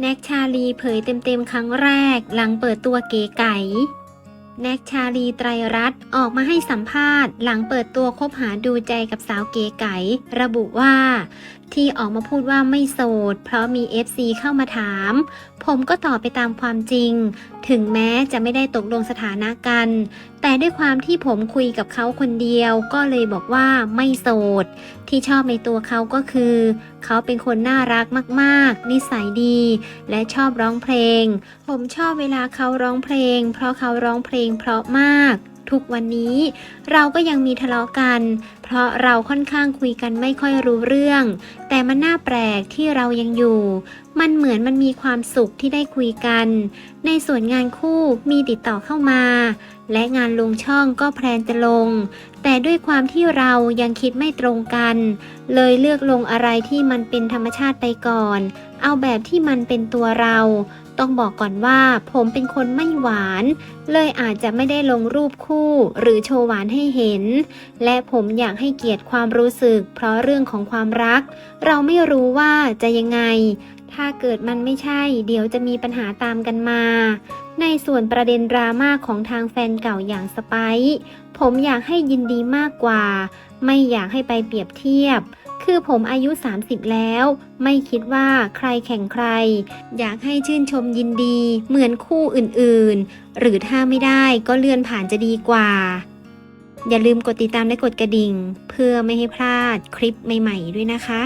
แน็กชาลีเผยเต็มๆ ครั้งแรกหลังเปิดตัวเก๋ไก๋แน็กชาลีไตรรัตน์ออกมาให้สัมภาษณ์ หลังเปิดตัวคบหาดูใจกับสาวเก๋ไก๋ระบุว่า ที่ออกมาพูดว่าไม่โสด เพราะมี FC เข้ามาถาม ผมก็ตอบไปตามความจริง ถึงแม้จะไม่ได้ตกลงสถานะกัน แต่ด้วยความที่ผมคุยกับเขาคนเดียว ก็เลยบอกว่าไม่โสด ที่ชอบในตัวเขาก็คือ เขาเป็นคนน่ารักมาก ๆ นิสัยดี และชอบร้องเพลง ผมชอบเวลาเขาร้องเพลง เพราะเขาร้องเพลงเพราะมาก ทุกวันนี้เราก็ยังมีทะเลาะกัน เพราะเราค่อนข้างคุยกันไม่ค่อยรู้เรื่อง แต่มันน่าแปลกที่เรายังอยู่ มันเหมือนมันมีความสุขที่ได้คุยกัน ในส่วนงานคู่มีติดต่อเข้ามา และงานลงช่องก็แพลนจะลง แต่ด้วยความที่เรายังคิดไม่ตรงกัน เลยเลือกลงอะไรที่มันเป็นธรรมชาติไปก่อน เอาแบบที่มันเป็นตัวเรา ต้องบอกก่อนว่าผมเป็นคนไม่หวาน เลยอาจจะไม่ได้ลงรูปคู่ หรือโชว์หวานให้เห็น และผมอยากให้เกียรติความรู้สึก เพราะเรื่องของความรัก เราไม่รู้ว่าจะยังไง ถ้าเกิดมันไม่ใช่ เดี๋ยวจะมีปัญหาตามกันมา ในส่วนประเด็นดราม่าของทางแฟนเก่าอย่างสไปซ์ผมอยากให้ยินดีมากกว่า ไม่อยากให้ไปเปรียบเทียบ คือผมอายุ 30 แล้ว ไม่คิดว่าใครแข่งใคร อยากให้ชื่นชมยินดี เหมือนคู่อื่นๆ หรือถ้าไม่ได้ก็เลื่อนผ่านจะดีกว่า อย่าลืมกดติดตามและกดกระดิ่ง เพื่อไม่ให้พลาดคลิปใหม่ ๆ ด้วยนะคะ